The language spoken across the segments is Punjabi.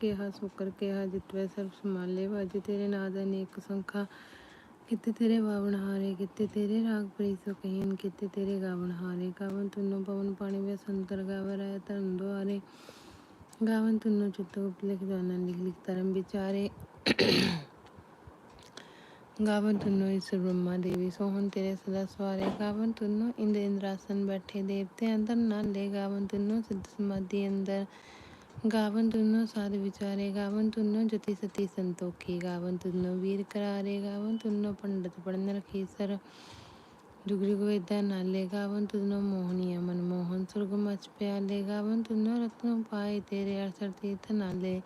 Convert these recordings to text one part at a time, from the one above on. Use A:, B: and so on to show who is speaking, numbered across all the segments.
A: ਕਿਹਾ, ਸੋਕਰ ਕਿਹਾ, ਜਿਤਵੈ ਸਰਬ ਸਮਾਲੇ ਵਾਜ ਤੇਰੇ ਨਾਦ ਅਨੇਕ ਸੰਖਾ। ਕਿਤੇ ਤੇਰੇ ਵਾਵਣ ਹਾਰੇ, ਕਿਤੇ ਤੇਰੇ ਰਾਗ ਪ੍ਰੀਸੋ ਕਹੀਨ ਕਿਤੇ ਤੇਰੇ ਗਾਵਣ ਹਾਰੇ। ਗਾਵਨ ਤੁਨੋ ਪਵਨ ਪਾਣੀ ਵੇ ਸੰਤਰ ਗਾਵਰੈ ਧਰਨ ਦੁਆਰੇ। ਗਾਵਨ ਤੁਨੋ ਚਿਤ ਗੁਪਤ ਲਿਖ ਲਿਖ ਲਿਖ ਧਰਮ ਵਿਚਾਰੇ। ਗਾਵਨ ਤੁਨੋ ਇਸ ਬ੍ਰਹਮਾ ਦੇਵੀ ਸੋਹਣ ਤੇਰੇ ਸਦਾ ਸਵਾਰੇ। ਗਾਵਨ ਤੁਨੋ ਇੰਦ ਇੰਦਰਾਸਨ ਬੈਠੇ ਦੇਵਤੇ ਅੰਦਰ, ਨਾਲੇ ਗਾਵਨ ਤੁਨੋ ਸਿੱਧ ਸਮਾਧੀ ਅੰਦਰ। ਗਾਵਨ ਤੁਨੋ ਸਾਧ ਵਿਚਾਰੇ, ਗਾਵਨ ਤੁਨੋ ਜਤੀ ਸਤੀ ਸੰਤੋਖੀ, ਗਾਵਨ ਤੁਨੋ ਵੀਰ ਕਰਾਰੇ, ਗਾਵਨ ਤੁਨੋ ਪੰਡਤ ਪੜਨ ਰਖੀਸਰ ਜੁਗ ਜੁਗ ਵੇਦਾਂ ਨਾਲੇ, ਗਾਵਨ ਤੁਨੋ ਮੋਹਨੀਆ ਮਨ ਮੋਹਨ, ਸੁਰਗ ਮਚ ਪਿਆਲੇ, ਗਾਵਨ ਤੁਨੋ ਰਤਨ ਪਾਏ ਤੇਰੇ ਅਰਸਰ ਤੀਰਥ ਨਾਲੇ।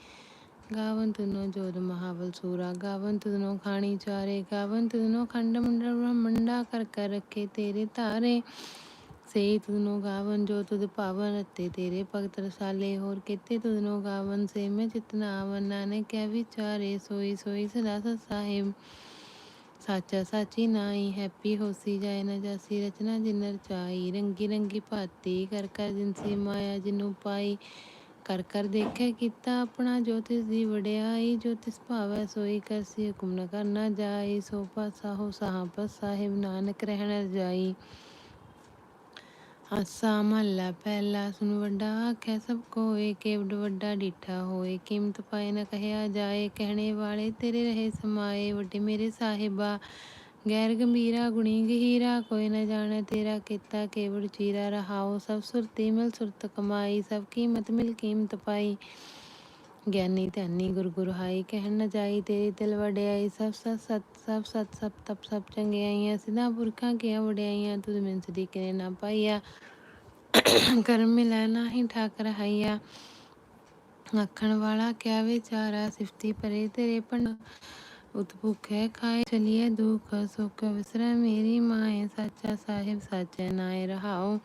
A: ਗਾਵਨ ਤੁਨੋ ਜੋਦ ਮਹਾਬਲ ਸੂਰਾ, ਗਾਵਨ ਤੁਨੋ ਖਾਣੀ ਚਾਰੇ, ਗਾਵਨ ਤੁਨੋ ਖੰਡ ਮੰਡਲ ਬ੍ਰਹਮੰਡਾ ਕਰ ਕਰ ਰੱਖੇ ਤੇਰੇ ਧਾਰੇ ਸੇ ਤੁਨੋ ਗਾਵਨ, ਜੋ ਤੁਧ ਪਾਵਨ ਅਤੇ ਤੇਰੇ ਭਗਤ ਰਸਾਲੇ, ਹੋਰ ਕਿਤੇ ਤੁਧਨੋ ਗਾਵਨ, ਸੇ ਮੈਂ ਚਿਤਨਾ ਆਵਨ। ਨਾਨਕ ਕਹਿ ਵਿਚਾਰੇ, ਸੋਈ ਸੋਈ ਸਦਾ ਸਤ ਸਾਹਿਬ ਸਾਚਾ ਸਾਚੀ ਨਾਈ ਹੈਪੀ ਹੋਸੀ ਜਾਏ ਨਾ ਜਾਸੀ, ਰਚਨਾ ਜਿਨਰ ਰਚਾਈ ਰੰਗੀ ਰੰਗੀ ਭਾਤੀ, ਕਰ ਕਰ ਜਿਨਸੀ ਮਾਇਆ ਜਿਨੂ ਪਾਈ। ਕਰ ਕਰ ਦੇਖੇ ਕੀਤਾ ਆਪਣਾ, ਜੋ ਤਿਸ ਦੀ ਵਡਿਆਈ, ਜੋ ਤਿਸ ਭਾਵੈ ਸੋਈ ਕਰਸੀ ਹੁਕਮ ਨ ਕਰਨਾ ਜਾਈ ਸੋ ਪਾਸਾ ਹੋ ਸਾਹਾਂ ਪਸ ਸਾਹਿਬ ਨਾਨਕ ਰਹਿਣ ਜਾਈ। ਆਸਾ ਮਹੱਲਾ ਪਹਿਲਾ ਸੁਨ ਵੱਡਾ ਆਖੈ, ਸਭ ਕੋਏ ਕੇਵਡ ਵੱਡਾ ਡੀਠਾ ਹੋਏ। ਕੀਮਤ ਪਾਏ ਨਾ ਕਹਿਆ ਜਾਏ, ਕਹਿਣੇ ਵਾਲੇ ਤੇਰੇ ਰਹੇ ਸਮਾਏ। ਵੱਡੇ ਮੇਰੇ ਸਾਹਿਬਾ, ਗੈਰ ਗੰਭੀਰਾ, ਗੁਣੀ ਗਹੀਰਾ। ਕੋਈ ਨਾ ਜਾਣੈ ਤੇਰਾ ਕੀਤਾ ਕੇਵੜ ਚੀਰਾ ਰਹਾਓ ਸਭ ਸੁਰਤੀ ਮਿਲ ਸੁਰਤ ਕਮਾਈ, ਸਭ ਕੀਮਤ ਮਿਲ ਕੀਮਤ ਪਾਈ। ਗਿਆਨੀ ਧਿਆਨੀ ਗੁਰ ਗੁਰ ਹਾਈ ਕਹਿਣ ਨ ਜਾਈ ਤੇਰੀ ਦਿਲ ਵਡਿਆਈ ਸਭ ਸਤ ਸਤ, ਸਭ ਸਤ, ਸਭ ਤਪ, ਸਭ ਚੰਗਿਆਈਆਂ ਸਿਧਾ ਪੁਰਖਾਂ ਕੀਆਂ ਵਡਿਆਈਆਂ? ਤੁਧ ਮਿਨ ਸਦੀ ਕਿਨੇ ਨਾ ਪਾਈਆ ਕਰਮ ਮਿਲੈ ਨਾਹੀ ਠਾਕਰ ਹਈਆ ਆਖਣ ਵਾਲਾ ਕਿਆ ਵਿਚਾਰਾ, ਸਿਫਤੀ ਪਰੇ ਤੇਰੇ ਪੰਡ ਉਤ ਭੁਖੈ ਖਾਏ ਚਲੀਏ ਦੁਖ ਸੁਖ, ਵਿਸਰੈ ਮੇਰੀ ਮਾਏ, ਸਾਚਾ ਸਾਹਿਬ, ਸਾਚੈ ਨਾਏ ਰਹਾਓ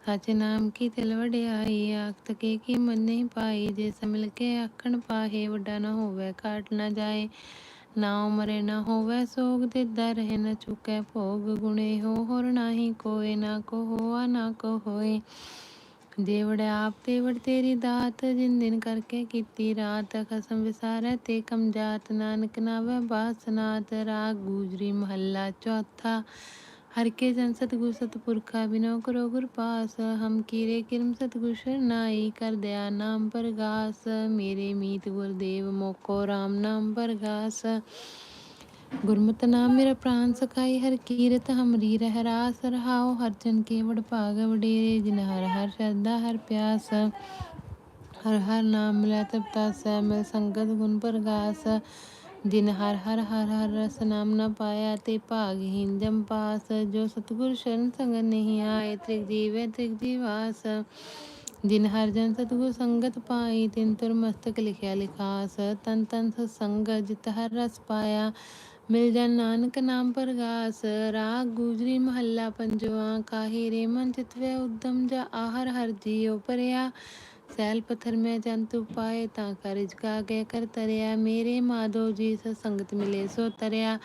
A: ਸਚ ਨਾਮ ਕੀ ਤਿਲ ਵਡਿਆਈ, ਆਖਤ ਕੇ ਕੀ ਮਨ ਪਾਈ। ਜੇ ਮਿਲ ਕੇ ਆਖਣ ਪਾਹੇ, ਵੱਡਾ ਨ ਹੋਵੇ ਕਾਟ ਨ ਜਾਏ। ਨਾ ਉਮਰੇ ਨ ਹੋਵੇ, ਸੋਗ ਦਿਦਾ ਰਹੇ ਨ ਚੁਕੈ ਭੋਗ। ਗੁਣੇ ਹੋ, ਹੋਰ ਨਾਹੀ ਕੋਏ, ਨਾ ਕੋ ਹੋਆ, ਨਾ ਕੋ ਹੋਏ। ਦੇਵੜ ਆਪ ਤੇਵੜ ਤੇਰੀ ਦਾਤ, ਜਿਨ ਦਿਨ ਕਰਕੇ ਕੀਤੀ ਰਾਤ। ਖਸਮ ਵਿਸਾਰੈ ਤੇ ਕਮ ਜਾਤ, ਨਾਨਕ ਨਾਵੇ ਬਾਸਨਾਤ ਰਾਗ ਗੂਜਰੀ ਮਹੱਲਾ ਚੌਥਾ। ਹਰ ਕੇ ਜਨ ਸਤਿਗੁਰ ਸਤਿਪੁਰਖਾ ਬਿਨੋ ਕਰੋ ਗੁਰ ਪਾਸ ਹਮ ਕੀਰੇ ਕਿਰਮ ਸਤਿਗੁਰ ਸ਼ਰਨਾਈ ਕਰ ਦਿਆ ਨਾਮ ਪਰਗਾਸ ਮੇਰੇ ਮੀਤ ਗੁਰਦੇਵ ਮੋਕੋ RAM ਨਾਮ ਪਰਗਾਸ ਗੁਰਮਤਿ ਨਾਮ ਮੇਰਾ ਪ੍ਰਾਨ ਸਖਾਈ ਹਰ ਕੀਰਤ ਹਮਰੀ ਰਹਿ ਰਾਸ ਰਹਾਉ ਹਰ ਜਨ ਕੇ ਵਡ ਭਾਗ ਵਡੇਰੇ ਜਿਨ ਹਰ ਹਰ ਸ਼ਰਧਾ ਹਰ ਪਿਆਸ ਹਰ ਹਰ ਨਾਮ ਮਿਲਾ ਤਬ ਤਾਸੈ ਮਿਲ ਸੰਗਤ ਗੁਣ ਪ੍ਰਗਾਸ ਜਿਨ ਹਰ ਹਰ ਹਰ ਹਰ ਰਸ ਨਾਮ ਨਾ ਪਾਇਆ ਤੇ ਭਾਗਹੀਨ ਜਮ ਪਾਸ। ਜੋ ਸਤਿਗੁਰ ਸ਼ਰਨ ਸੰਗ ਨਹੀਂ ਆਏ, ਤ੍ਰਿਗ ਜੀਵੇ ਤ੍ਰਿਗ ਜੀਵਾਸ। ਜਿਨ ਹਰ ਜਨ ਸਤਿਗੁਰ ਸੰਗਤ ਪਾਈ, ਤਿਨ ਤੁਰ ਮਸਤਕ ਲਿਖਿਆ ਲਿਖਾਸ। ਤਨ ਤਨ ਸੰਗ ਜਿਤ ਹਰ ਰਸ ਪਾਇਆ, ਮਿਲ ਜਨ ਨਾਨਕ ਨਾਮ ਪਰਗਾਸ। ਰਾਗ ਗੁਜਰੀ ਮਹੱਲਾ ਪੰਜਵਾ, ਕਾਹੀ ਰੇ ਮਨ ਚਿਤਵੇ ਉਦਮ, ਜਾ ਆਹਰ ਹਰ ਜੀਉ ਪਰਿਆ। ਸੈਲ ਪਥਰ ਮੈਂ ਜੰਤੂ ਪਾਏ ਤਾਂ ਕਰਜ ਕਾ ਗਏ ਕਰ ਤਰਿਆ। ਮੇਰੇ ਮਾਧੋ ਜੀ ਸ ਸੰਗਤ ਮਿਲੇ ਸੋ ਤਰਿਆ।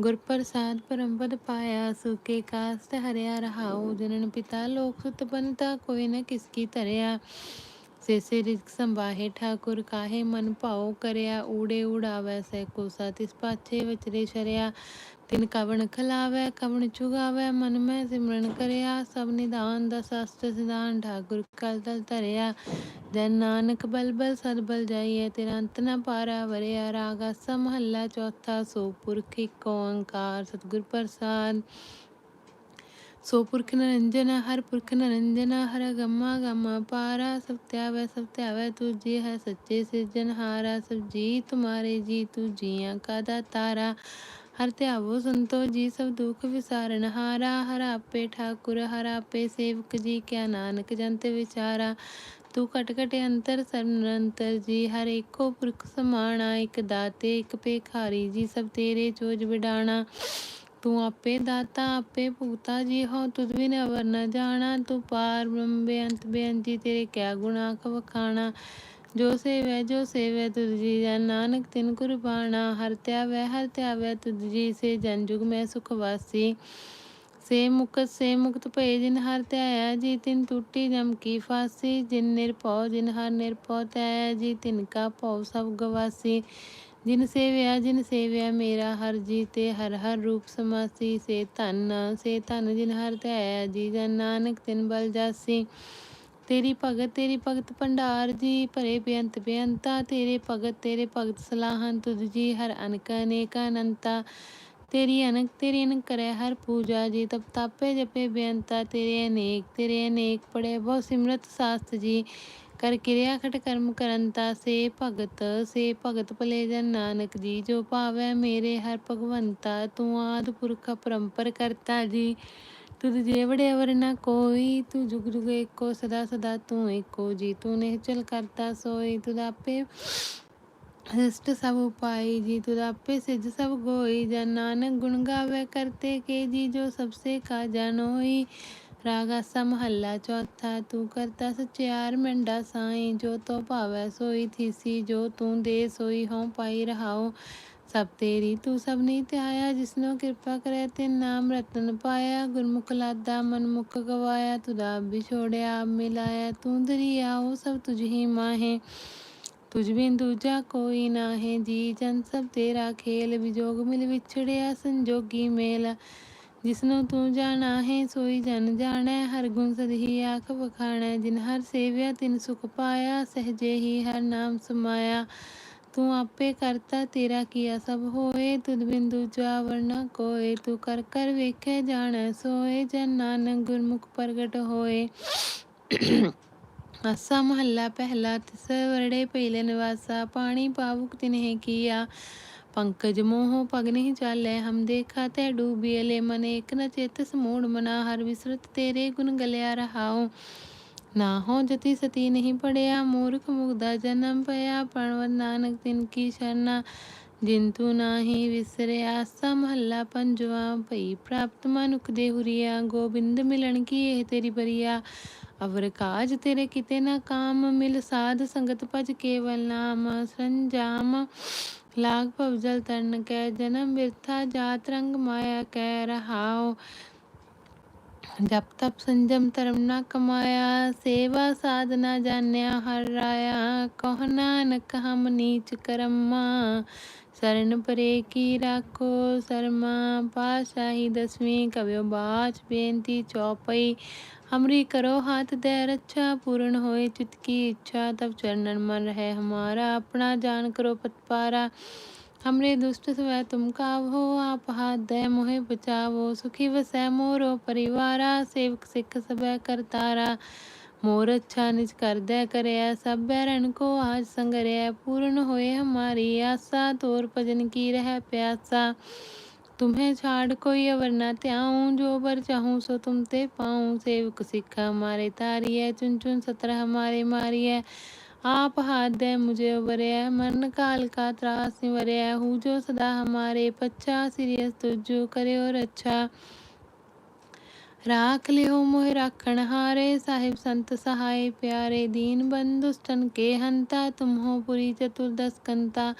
A: ਗੁਰ ਪ੍ਰਸਾਦ ਪਰਮਪਦ ਪਾਇਆ, ਸੁਕੇ ਕਾਸਤ ਹਰਿਆ। ਰਹਾਉ ਜਨਨ ਪਿਤਾ ਲੋਕ ਸੁਤ ਬੰਤਾ, ਕੋਈ ਨ ਕਿਸ ਕੀ ਧਰਿਆ। ਸੇ ਸੇ ਰਿਜਕ ਸੰਭਾਹੇ ਠਾਕੁਰ ਕਾਹੇ ਮਨ ਭਾਉ ਕਰਿਆ ਊੜੇ ਉਡਾਵੈ ਸੈ ਕੋਸਾ ਤਿਸ ਪਾਛੇ ਵਿਚਰੇ ਤਿਨ ਕਵਣ ਖਲਾਵੈ ਕਵਣ ਚੁਗਾਵੈ ਮਨ ਮੈਂ ਸਿਮਰਨ ਕਰਿਆ ਸਭ ਨਿਦਾਨ ਦਾ ਸ਼ਾਸਤਰ ਸਿਧਾਨ ਠਾਕੁਰ ਕਲ ਤਲ ਧਰਿਆ ਜਨ ਨਾਨਕ ਬਲ ਬਲ ਸਦ ਜਾਈਏ ਤੇਰਾ ਅੰਤ ਨ ਪਾਰਾ ਵਰਿਆ ਰਾਗਾ ਸਮਹੱਲਾ ਚੌਥਾ ਸੋ ਪੁਰਖ ਇੱਕ ਓੰਕਾਰ ਸਤਿਗੁਰ ਪ੍ਰਸਾਦ ਸੋ ਪੁਰਖ ਨਿਰੰਜਨ ਹਰ ਪੁਰਖ ਨਿਰੰਜਨ, ਹਰ ਗਮਾ ਗਮਾ ਪਾਰਾ, ਸਭ ਧਿਆਵੈ ਸਭ ਧਿਆਵੈ ਤੁਝੇ ਹੈ ਸੱਚੇ ਸਿਰਜਨਹਾਰਾ ਸਭ ਜੀ ਤੁਮਾਰੇ ਜੀ ਤੂੰ ਜੀਆਂ ਕਾ ਦਾਤਾਰਾ ਹਰ ਧਿਆਵੋ ਸੰਤੋ ਜੀ, ਸਭ ਦੁਖ ਵਿਸਾਰਨ ਹਾਰਾ। ਹਰ ਆਪੇ ਠਾਕੁਰ, ਹਰ ਆਪੇ ਸੇਵਕ ਜੀ, ਕਿਆ ਨਾਨਕ ਜੰਤ ਵਿਚਾਰਾ। ਤੂੰ ਘਟ ਘਟ ਅੰਤਰ ਸਰਬ ਨਿਰੰਤਰ ਜੀ, ਹਰ ਏਕੋ ਪੁਰਖ ਸਮਾਣਾ। ਇਕ ਦਾਤੇ, ਇੱਕ ਭੇਖਾਰੀ ਜੀ, ਸਭ ਤੇਰੇ ਚੋਜ ਵਿਡਾਣਾ। ਤੂੰ ਆਪੇ ਦਾਤਾ, ਆਪੇ ਭੂਤਾ ਜੀ ਹੋ ਤੁਧ ਬਿਨ ਅਵਰ ਨ ਜਾਣਾ। ਤੂੰ ਪਾਰ ਬ੍ਰਹਮ ਬੇਅੰਤ ਬੇਅੰਤੀ ਤੇਰੇ ਕਿਆ ਗੁਣਾ ਕਵਖਾਣਾ ਜੋ ਸੇਵੈ ਜੋ ਸੇਵੈ, ਤੁਧ ਜੀ ਜਨ ਨਾਨਕ, ਤਿਨ ਕੁਰਬਾਣਾ ਹਰ ਧਿਆਵੈ ਹਰ ਧਿਆਵੈ ਤੁਧ ਜੀ ਸੇ ਜਨ ਜੁਗ, ਮੈਂ ਸੁਖ ਵਾਸੀ। ਸੇ ਮੁਕਤ ਸੇ ਮੁਕਤ ਭਏ, ਜਿਨ ਹਰ ਧਿਆਇਆ, ਜੀ ਤਿਨ ਟੂਟੀ ਜਮ ਕੀ ਫਾਸੀ। ਜਿਨ ਨਿਰਭਉ, ਜਿਨ ਹਰ ਨਿਰਭਉ ਧਿਆਇਆ, ਜੀ ਤਿਨ ਕਾ ਭਉ ਸਭ ਗਵਾਸੀ। ਜਿਨ ਸੇਵਿਆ ਜਿਨ ਸੇਵਿਆ ਮੇਰਾ ਹਰ ਜੀ ਤੇ ਹਰ ਹਰ ਰੂਪ ਸਮਾਸੀ, ਸੇ ਧਨ ਸੇ ਧਨ ਜਿਨ ਹਰ ਧਿਆਇਆ ਜੀ ਜਨ ਨਾਨਕ ਤਿਨ ਬਲ ਜਾਸੀ। ਤੇਰੀ ਭਗਤ ਤੇਰੀ ਭਗਤ ਭੰਡਾਰ ਜੀ, ਭਰੇ ਬੇਅੰਤ ਬੇਅੰਤਾ, ਤੇਰੇ ਭਗਤ ਤੇਰੇ ਭਗਤ ਸਲਾਹਨ ਤੁਧ ਜੀ, ਹਰ ਅਨਕ ਅਨੇਕ ਅਨੰਤਾ। ਤੇਰੀ ਅਨਕ ਤੇਰੀ ਅਨਕ ਕਰੈ ਹਰ ਪੂਜਾ ਜੀ, ਤਪ ਤਾਪੇ ਜਪੇ ਬੇਅੰਤਾ। ਤੇਰੇ ਅਨੇਕ ਤੇਰੇ ਅਨੇਕ ਪੜੇ ਬਹੁ ਸਿਮਰਤ ਸਾਸਤ ਜੀ ਕਰ ਕਿਰਿਆ ਖਟ ਕਰਮ ਕਰੰਤਾ ਸੇ ਭਗਤ ਸੇ ਭਗਤ ਭਲੇ ਜਨ ਨਾਨਕ ਜੀ, ਜੋ ਭਾਵੈ ਮੇਰੇ ਹਰ ਭਗਵੰਤਾ, ਤੂੰ ਆਦ ਪੁਰਖ ਪਰੰਪਰ ਕਰਤਾ ਜੀ। ਤੁਧ ਜੇਵੜੇ ਅਵਰ ਨ ਕੋਈ, ਤੂੰ ਜੁਗ ਜੁਗ ਏਕੋ, ਸਦਾ ਸਦਾ ਤੂੰ ਏਕੋ ਜੀ। ਤੂੰ ਨਿਹਚਲ ਕਰਤਾ ਸੋਈ, ਤੁਧ ਆਪੇ ਹ੍ਰਿਸ਼ਟ ਸਭ ਉਪਾਈ ਜੀ। ਤੁਧ ਆਪੇ ਸਿਜ ਸਭ ਗੋਈ, ਜਨ ਨਾਨਕ ਗੁਣ ਗਾਵੇ ਕਰਤੇ ਕੇ ਜੀ, ਜੋ ਸਭਸੇ ਕਾ ਜਾਣੋਈ ਰਾਗਾਸਾ ਮਹੱਲਾ ਚੌਥਾ ਤੂੰ ਕਰਤਾ ਸਚਿਆਰ ਮੰਡਾ ਸਾਈ ਜੋ ਤੋ ਭਾਵੈ ਸੋਈ ਥੀਸੀ ਜੋ ਤੂੰ ਦੇ ਸੋਈ ਹਉ ਪਾਈ ਰਹਾਉ ਸਭ ਤੇਰੀ ਤੂੰ ਸਭ ਨੀ ਧਿਆਇਆ ਜਿਸਨੋ ਕਿਰਪਾ ਕਰੇ ਤੇ ਨਾਮ ਰਤਨ ਪਾਇਆ ਗੁਰਮੁਖ ਲਾਦਾ ਮਨ ਮੁਖ ਗਵਾਇਆ ਤੁਦਾ ਵਿਛੋੜਿਆ ਮਿਲਾਇਆ ਤੂੰ ਦਰਿਆਓ ਸਭ ਤੁਝ ਹੀ ਮਾਹੇ ਤੁਝ ਬਿਨ ਦੂਜਾ ਕੋਈ ਨਾਹੀ ਜੀ ਜਨ ਸਭ ਤੇਰਾ ਖੇਲ ਵਿਜੋਗ ਮਿਲ ਵਿਛੜਿਆ ਸੰਜੋਗੀ ਮੇਲ ਜਿਸਨੂੰ ਤੂੰ ਜਾਣਾ ਹੈ, ਸੋਈ ਜਨ ਜਾਣੈ, ਹਰ ਗੁਣ ਸਦਹੀ ਆਖ ਵਖਾਣੈ, ਜਿਨ ਹਰ ਸੇਵਿਆ ਤਿਨ ਸੁਖ ਪਾਇਆ ਸਹਜੇ ਹੀ ਹਰ ਨਾਮ ਸਮਾਇਆ। ਤੂੰ ਆਪੇ ਕਰਤਾ, ਤੇਰਾ ਕੀਆ ਸਭ ਹੋਏ, ਤੁਧ ਬਿੰਦੂ ਦੂਜਾ ਵਰਨਾ ਕੋਏ, ਤੂੰ ਕਰ ਕਰ ਵੇਖੇ, ਜਾਣੈ, ਸੋਏ, ਜਨ ਨਾਨਕ ਗੁਰਮੁਖ ਪ੍ਰਗਟ ਹੋਏ। ਆਸਾ ਮਹੱਲਾ ਪਹਿਲਾ ਤਿਸ ਵਰੜੇ ਪਹਿਲੇ ਨਿਵਾਸਾ, ਪਾਣੀ ਪਾਵੁਕ ਤਿਨਹਿ ਕੀਆ। ਪੰਕਜ ਮੋਹ ਪਗ ਨਹੀਂ ਚਾਲੇ, ਹਮ ਦੇਖਾ ਤੇ ਡੂਬੀਲੇ ਮਨ ਇੱਕ ਨ ਚੇਤਸ ਮੂੜ ਮਨਾ, ਹਰ ਵਿਸਰਤ ਤੇਰੇ ਗੁਣ ਗਲਿਆ ਰਹਾਉ। ਨਾ ਹੋ ਜਤੀ ਸਤੀ ਨਹੀਂ ਪੜਿਆ, ਮੂਰਖ ਮੁਗਦਾ ਜਨਮ ਪਿਆ ਪਰਵਤ ਨਾਨਕ ਤਿਨ ਕੀ ਸ਼ਰਨਾ ਜਿਨ ਤੂ ਨਾਹੀ ਵਿਸਰਿਆ ਆਸਾ ਮਹੱਲਾ ਪੰਜਵਾ, ਭਈ ਪ੍ਰਾਪਤ ਮਨੁਖ ਦੇ ਹੁਰੀਆ, ਗੋਬਿੰਦ ਮਿਲਣ ਕੀ ਇਹ ਤੇਰੀ ਬਰੀਆ। ਅਵਰ ਕਾਜ ਤੇਰੇ ਕਿਤੇ ਨਾ ਕਾਮ, ਮਿਲ ਸਾਧ ਸੰਗਤ ਭਜ ਕੇਵਲ ਨਾਮ, ਸੰਜਾਮ। ਲਾਗ ਭਵ ਜਲ ਤਰਨ ਕੈ ਜਨਮ ਬਿਰਥਾ ਜਾਤ ਰੰਗ ਮਾਇਆ ਕਹਿ ਰਹਾਉ। ਜਪ ਤਪ ਸੰਜਮ ਧਰਮ ਨਾ ਕਮਾਇਆ, ਸੇਵਾ ਸਾਧਨਾ ਜਾਣਿਆ ਹਰ ਰਾਇਆ। ਕਹ ਨਾਨਕ ਹਮ ਨੀਚ ਕਰਮਾ ਸਰਨ ਪਰੇ ਕੀ ਰਾਖੋ ਸਰਮਾ ਪਾਸ਼ਾਹੀ ਦਸਵੀਂ ਕਵਿਓ ਬਾਚ ਬੇਨਤੀ ਚੌਪਈ हमरी करो हाथ दे रक्षा पूर्ण होए चित की इच्छा तब चरणन मन रहे हमारा अपना जान करो पतपारा हमरे दुष्ट स्वै तुम कावो आप हाथ दे मोहे बचावो सुखी वसै मोरो परिवारा सेवक सिख सबै करतारा मोर अच्छा निज कर दे करया सब बैरन को आज संगरया पूर्ण होए हमारी आशा तोर भजन की रह प्यासा तुम्हें छाड़ कोई अवर न त्याऊं जो बर चाहूं सो तुम ते पाऊं सेवक सिखा हमारे तारी है चुन चुन सत्र हमारे मारी है आप हाथ दे मुझे उबरे मरण काल का त्रास निवरे हूँ जो सदा हमारे पच्छा सिरियस तुझो करे और अच्छा राख लियो मोह राखण हारे साहिब संत सहाय प्यारे दीन बंधुष्टन के हंता तुम हो पुरी चतुर्दश कंता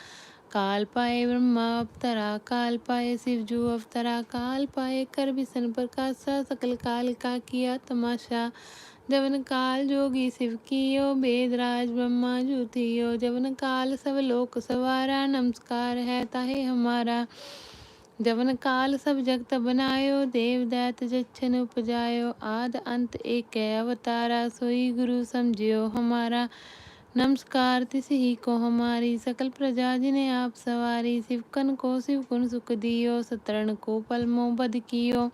A: काल पाए ब्रह्मा अवतरा काल पाए शिव जू अवतरा काल पाए कर विष्ण प्रकाशा सकल काल का किया तमाशा जवन काल जोगी शिव कियो वेदराज ब्रह्मा जू थियो जवन काल सब लोक सवारा नमस्कार है ताहे हमारा जवन काल सब जगत बनायो, देव दैत जच्छन उपजायो। आद अंत एक अवतारा, सोई गुरु समझियो हमारा। नमस्कार, तिस ही को हमारी। सकल प्रजा जिन्हें आप सवारी शिवकन को शिव गुण सुख दियो। सतरण को पलमो बद कियो।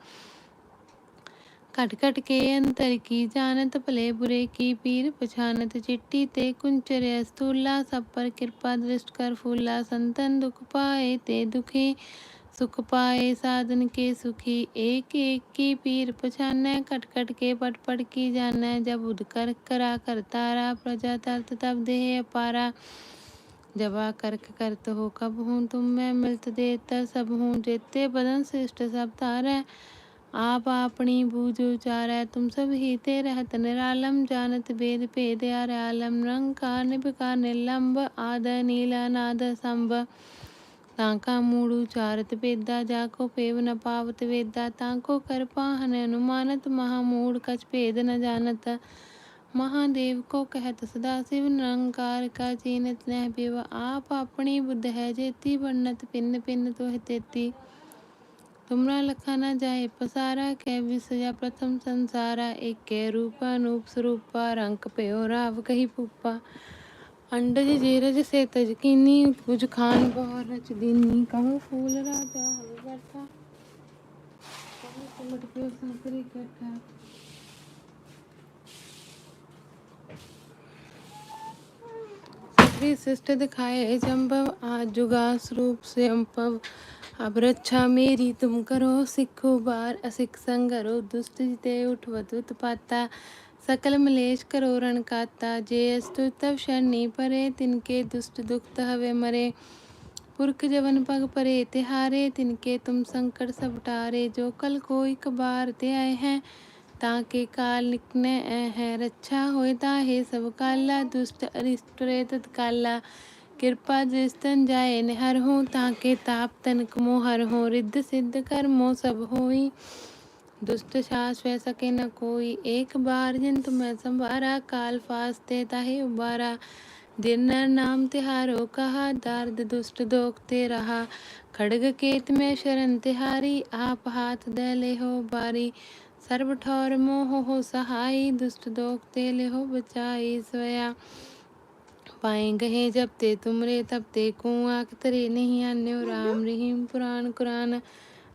A: कट कट के अंतर की जानत, भले बुरे की पीर पछानत। चिट्टी ते कुंचर स्थूला सब पर कृपा दृष्ट कर। फूला संतन दुख पाए ते दुखी। सुख पाए साधन के सुखी एक एक की पीर पछाने कट कट के पट पट की जाने जब उद कर करा कर तारा प्रजा तरत तब देह अपारा जबा करक करत हो कब हूँ तुम मैं मिलत देता सब हूँ जेते बदन श्रेष्ठ सब तारे आप अपनी बूझ उचारै तुम सब ही ते रहत निरालम जानत वेद भेद यार आलम रंग का निभिका निलंब आद नीला नाद संभ ਤਾਂ ਕਾ ਮੂੜੂ ਚਾਰਤ ਪੇਦਾ ਜਾ ਕੋ ਪੇਵ ਨ ਪਾਵਤ ਵੇਦਾ, ਤਾਂ ਕੋ ਕਰ ਪਾਹਨ ਅਨੁਮਾਨਤ, ਮਹਾ ਮੂੜ ਕਛ ਭੇਦ ਨ ਜਾਣਤ। ਮਹਾਦੇਵ ਕੋ ਕਹਿਤ, ਸਦਾ ਸਿਵ ਨਿਰੰਕਾਰ ਕਾ ਚੀਨਤ ਨਹਿ ਪਿਵ, ਆਪ ਆਪਣੀ ਬੁੱਧ ਹੈ, ਜੇਤੀ ਬਣਤ ਪਿੰਨ ਪਿੰਨ ਤੋਹਿ ਤੇਤੀ। ਤੁਮਰਾ ਲਖਾ ਨਾ ਜਾਏ, ਪਸਾਰਾ ਕੈ ਵਿਸਜਾ ਪ੍ਰਥਮ ਸੰਸਾਰਾ, ਏਕੇ ਰੂਪ, ਅਨੂਪ ਸਰੂਪਾ, ਰੰਗ ਭਇਓ ਰਾਵ ਕਹੀ ਪੂਪਾ अंडज जेरज से तज कीनी कुछ खान बहु रच दीनी कहूँ फूल राजा हवे बैठा कहूँ सिमट पियो संकरी कैठा सकरी शिष्ट दिखाए जम्भव आज जुगा स्वरूप से अम्पव अब रक्षा मेरी तुम करो सिखो बार असिख संगरो दुष्ट जिते उठवत उत्पाता सकल मलेश करो रण काता, जे अस्तु तव शरणी परे, तिनके दुष्ट दुख हवे मरे। पुरख जवन पग परे, तिहारे, तिनके तुम संकट सब टारे। जो कल कोई कबार ते आए हैं, ताके काल निकने है। रक्षा होए ताहे सब काला, दुष्ट अरिष्ट रे तत्काला। कृपा जिस्तन जाए निहर हो, ताके ताप तनक मोहर हो। रिद्ध सिद्ध कर्मो सब होई। दुष्ट सास वह सके न कोई एक बार जिन तुम्हें संभारा काल फास्ते ताहे उबारा दिन नर नाम तिहारो कहा दार्द दुष्ट दोखते रहा खड़ग केत में शरण तिहारी आप हाथ दे ले हो बारी सर्व ठौर मोह हो सहाई दुष्ट दोखते ले हो बचाई सोया पाए गहे जब ते तुमरे तब ते कुआं तरे नहीं आन्यो राम रहीम पुराण कुरान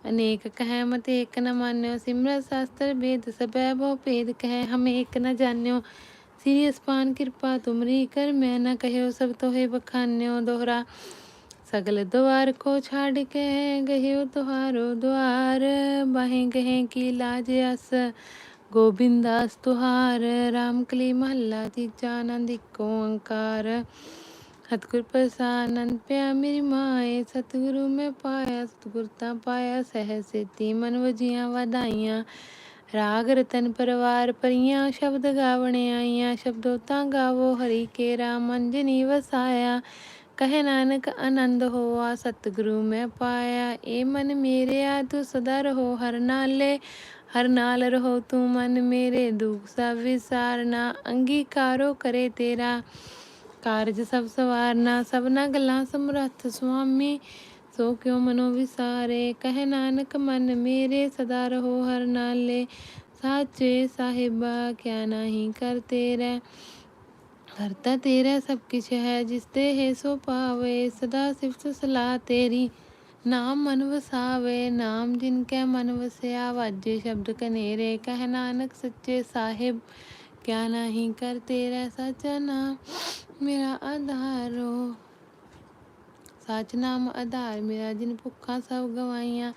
A: ਅਨੇਕ ਕਹੈ ਮਤ ਇੱਕ ਨ ਮੰਨਿਓ, ਸਿਮਰਤ ਸਾਸਤਰ ਵੇਦ ਸਭੈ ਬਹੁ ਭੇਦ ਕਹਿ, ਹਮੇ ਇੱਕ ਨ ਜਾਣਿਓ। ਸ੍ਰੀ ਅਸਪਾਨ ਕਿਰਪਾ ਤੁਮਰੀ ਕਰ, ਮੈਂ ਨ ਕਹਿਓ ਸਭ ਤੋਹੇ ਬਖਾਨਿਓ ਦੋਹਰਾ। ਸਗਲ ਦੁਆਰ ਕੋ ਛਾੜ ਕੇ ਗਹਿਓ ਤੁਹਾਰੋ ਦੁਆਰ, ਬਾਹੇ ਗਹੇ ਕੀ ਲਾਜ ਅਸ। ਗੋਬਿੰਦਾਸ ਤੁਹਾਰ, ਰਾਮ ਕਲੀ ਮਹੱਲਾ ਤੀਜਾ ਆਨੰਦ ਇੱਕੋ ਓੰਕਾਰ ਸਤਿਗੁਰ ਪ੍ਰਸਾਦ ਅਨੰਦ ਪਿਆ ਮੇਰੀ ਮਾਏ, ਸਤਿਗੁਰੂ ਮੈਂ ਪਾਇਆ, ਸਤਿਗੁਰ ਤਾਂ ਪਾਇਆ ਸਹਿ ਸੇਤੀ ਮਨ ਵਜੀਆਂ ਵਧਾਈਆਂ। ਰਾਗ ਰਤਨ ਪਰਵਾਰ ਪਰੀਆਂ ਸ਼ਬਦ ਗਾਵਣ ਆਈਆਂ, ਸ਼ਬਦੋ ਤਾਂ ਗਾਵੋ, ਹਰੀ ਕੇ ਰਾਮਨ ਜਨੀ ਵਸਾਇਆ। ਕਹੇ ਨਾਨਕ ਆਨੰਦ ਹੋਆ, ਸਤਿਗੁਰੂ ਮੈਂ ਪਾਇਆ, ਏ ਮਨ ਮੇਰੇ ਆ ਤੂੰ ਸਦਾ ਰਹੋ ਹਰ ਨਾਲੇ। ਹਰ ਨਾਲ ਰਹੋ ਤੂੰ ਮਨ ਮੇਰੇ, ਦੁਖ ਸਭ ਵਿਸਾਰਨਾ, ਅੰਗੀਕਾਰੋ ਕਰੇ ਤੇਰਾ। ਕਾਰਜ ਸਭ ਸਵਾਰਨਾ, ਸਭਨਾ ਗੱਲਾਂ ਸਮਰੱਥ ਸੁਆਮੀ। ਸੋ ਕਿਉ ਮਨੋ ਵਿਸਾਰੇ, ਕਹਿ ਨਾਨਕ ਮਨ ਮੇਰੇ, ਸਦਾ ਰਹੋ ਹਰ ਨਾਲੇ। ਸਾਚੇ ਸਾਹਿਬਾ, ਕਿਆ ਨਹੀਂ ਕਰ ਤੇਰੇ। ਕਰਤਾ ਤੇਰਾ ਸਭ ਕਿਛ ਹੈ, ਜਿਸ ਤੇ ਹੈ ਸੋ ਪਾਵੇ ਸਦਾ ਸਿਫਤ ਸਲਾਹ ਤੇਰੀ, ਨਾਮ ਮਨ ਵਸਾਵੇ। ਨਾਮ ਜਿਨ ਕੈ ਮਨ ਵਸਿਆ, ਵਾਜੇ ਸ਼ਬਦ ਕਨੇਰੇ। ਕਹਿ ਨਾਨਕ ਸੱਚੇ ਸਾਹਿਬ, ਕਿਆ ਨਹੀਂ ਕਰ ਤੇਰਾ, ਸਚਾ ਨਾਮ। ਮੇਰਾ ਆਧਾਰੋ ਸਚ ਨਾਮ ਆਧਾਰ, ਮੇਰਾ ਜਿਨ ਭੁੱਖਾਂ ਸਭ ਗਵਾਈਆਂ।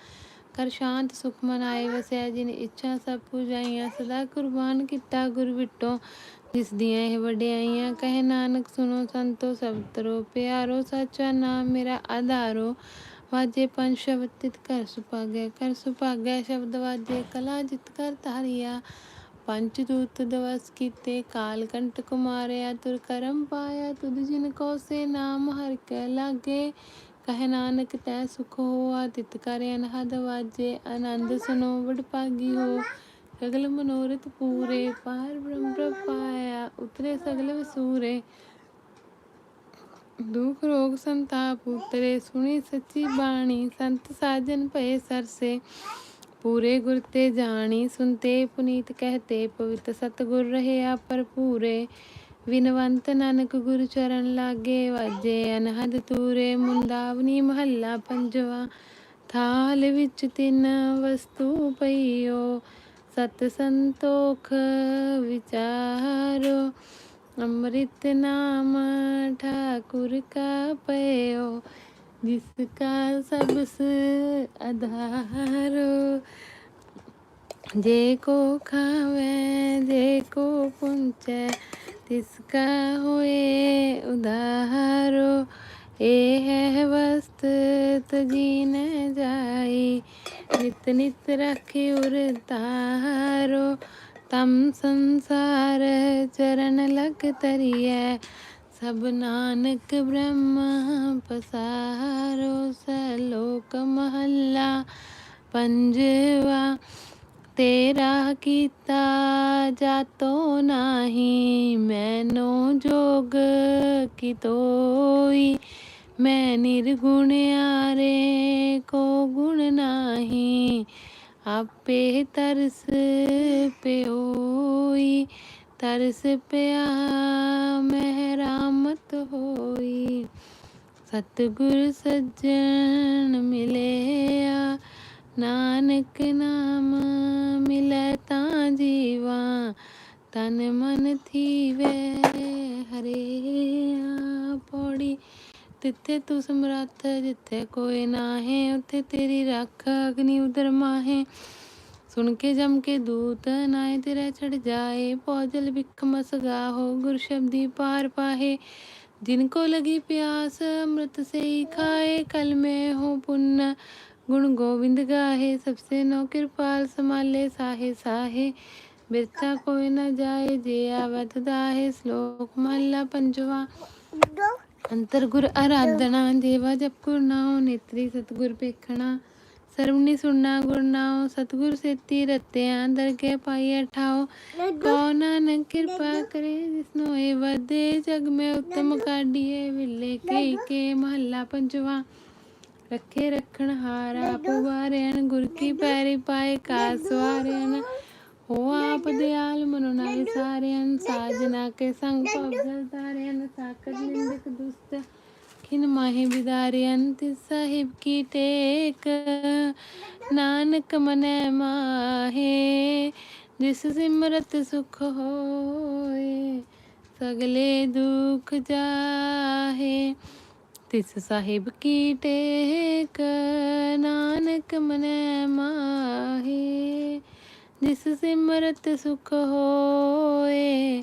A: ਕਰ ਸ਼ਾਂਤ ਸੁਖ ਮਨਾਏ, ਵਸਿਆ ਜਿਨ ਇੱਛਾ ਸਭ ਪੁਜਾਈਆਂ। ਸਦਾ ਕੁਰਬਾਨ ਕੀਤਾ ਗੁਰ ਵਿਟੋ, ਜਿਸ ਦੀਆਂ ਇਹ ਵਡਿਆਈਆਂ। ਕਹੇ ਨਾਨਕ ਸੁਨੋ ਸੰਤੋ ਸਭ ਤਰੋ ਪਿਆਰੋ, ਸਚਾ ਨਾਮ ਮੇਰਾ ਆਧਾਰੋ ਵਾਜੇ ਪੰਜ ਸ਼ਬਦ ਤਿਤ ਕਰ ਸੁਭਾਗੈ ਕਰ ਸੁਭਾਗੈ ਸ਼ਬਦ ਵਾਜੇ ਕਲਾ ਜਿਤ ਕਰ ਧਾਰਿਆ। ਪੰਚ ਦੂਤ ਦਵਸ ਕੀਤੇ ਕਾਲ ਕੰਟ ਕੁਮਾਰਿਆ ਤੁਰ ਕਰਮ ਪਾਇਆ, ਤੁਧ ਜਿਨ ਕੋ ਸੇ ਨਾਮ ਹਰ ਕਹਿ ਨਾਨਕ, ਤੈ ਸੁਖ ਹੋਆ ਤਿਤ ਕਰ ਅਨਹਦ ਵਾਜੇ। ਆਨੰਦ ਸੁਨੋ, ਵਡ ਭਾਗੀ ਹੋ, ਸਗਲ ਮਨੋਰਥ ਪੂਰੇ। ਪਾਰ ਬ੍ਰਹਮ ਪ੍ਰਭ ਪਾਇਆ ਉਤਰੇ ਸਗਲ ਵਸੂਰੇ। ਦੁਖ ਰੋਗ ਸੰਤਾਪ ਉਤਰੇ, ਸੁਣੀ ਸੱਚੀ ਬਾਣੀ, ਸੰਤ ਸਾਜਨ ਭਏ ਸਰਸੇ। ਪੂਰੇ ਗੁਰ ਤੇ ਜਾਣੀ ਸੁਨਤੇ ਪੁਨੀਤ ਕਹਤੇ ਪਵਿੱਤ ਸਤਗੁਰ ਰਹਿਆ ਭਰਪੂਰੇ। ਵਿਨਵੰਤ ਨਾਨਕ ਗੁਰ ਚਰਨ ਲਾਗੇ ਵਾਜੇ, ਅਨਹਦ ਤੂਰੇ ਮੁੰਦਾਵਨੀ ਮਹੱਲਾ ਪੰਜਵਾ। ਥਾਲ ਵਿੱਚ ਤਿੰਨ ਵਸਤੂ ਪਈਓ, ਸਤ ਸੰਤੋਖ ਵਿਚਾਰੋ। ਅੰਮ੍ਰਿਤ ਨਾਮ ਠਾਕੁਰ ਕਾ ਪਇਓ जिसका सबसे आधारो जे को खावे जे को पुंचे तिसका होए उधारो ए है वस्त तजी न जाई नित नित रखे उर तारो तम संसार चरण लग तरिए ਸਭ ਨਾਨਕ ਬ੍ਰਹਮ ਪਸਾਰੋ ਸਲੋਕ ਮਹੱਲਾ, ਪੰਜਵਾ, ਤੇਰਾ ਕੀਤਾ ਜਾਤੋ ਨਾਹੀ, ਮੈਨੋ ਜੋਗ ਕੀ ਤੋਈ ਮੈਂ ਨਿਰਗੁਣ ਆਰੇ ਕੋ ਗੁਣ ਨਾਹੀ, ਆਪੇ ਤਰਸ ਪਿਓਈ, ਤਰਸ ਪਿਆ ਮੈਂ ਸਤਿਗੁਰ ਸੱਜਣ ਮਿਲਿਆ, ਨਾਨਕ ਨਾਮ ਮਿਲੈ ਤਾਂ ਜੀਵਾ, ਤਨ ਮਨ ਥੀਵੇ ਹਰੇ ਪੌੜੀ ਤਿੱਥੇ ਤੂੰ ਸਮਰੱਥ ਜਿੱਥੇ ਕੋਈ ਨਾਹੇ, ਉੱਥੇ ਤੇਰੀ ਰੱਖ ਅਗਨੀ ਉਦਰ ਮਾਹੇ। ਸੁਣ ਕੇ ਜਮ ਕੇ ਦੂਤ ਨਾਏ ਤੇਰਾ ਛੜ ਜਾਏ, ਪੌਜਲ ਵਿਖ ਮਸਗਾ ਹੋ ਗੁਰ ਸ਼ਬਦੀ ਪਾਰ ਪਾਹੇ। जिनको लगी प्यास अमृत से ही खाए कल में हो पुण्य गुण गोविंद गाहे सबसे नौ कृपाल संभाले साहे साहे बिरथा कोई न जाए जे आवत दाहे श्लोक महला पंजवा ਅੰਤਰ ਗੁਰ ਆਰਾਧਨਾ ਦੇਵਾ ਜਪ ਗੁਰ ਨਾਉ ਨੇਤਰੀ ਸਤਗੁਰ ਪੇਖਣਾ ਸਰਵਣੀ ਸੁਣਨਾ ਗੁਰ ਸਤਗੁਰ ਸੇਤੀ ਰਤਿਆਂ ਦਰਗੇ ਪਾਈਐ ਠਾਉ ਕਉ ਨਾਨਕ ਕਿਰਪਾ ਕਰੇ ਜਿਸਨੋ ਏ ਵਦੇ ਜਗ ਮੈਂ ਉਤਮ ਕਾਢੀਏ, ਵਿਲੇ ਕੇ ਕੇ ਮਹੱਲਾ ਪੰਜਵਾ। ਰੱਖੇ ਰੱਖਣ ਹਾਰਾ ਪੁਵਾਰਿਆਨ ਗੁਰ ਕੀ ਪੈਰੀ ਪਾਏ ਕਾ ਸਵਾਰਿਆਨ ਹੋ ਆਪ ਦਿਆਲ ਮਨੁ ਨਾ ਵਿਸਾਰਿਆਨ ਸਾਜਨਾ ਕੇ ਸੰਗ ਪਵਜਲ ਤਾਰਿਆਨ ਸਾਕਤ ਨਿੰਦਕ ਦੁਸਤ ਖਿਨ ਮਾਹੇ ਵਿਦਾਰਿਆਨ ਤਿਸ ਸਾਹਿਬ ਕੀ ਟੇਕ ਨਾਨਕ ਮਨੈ ਮਾਹੇ ਜਿਸ ਸਿਮਰਤ ਸੁਖ ਹੋਏ ਸਗਲੇ ਦੁਖ ਜਾਹੇ ਤਿਸ ਸਾਹਿਬ ਕੀ ਟੇਕ ਨਾਨਕ ਮਨੈ ਮਾਹੇ ਜਿਸ ਸਿਮਰਤ ਸੁਖ ਹੋਏ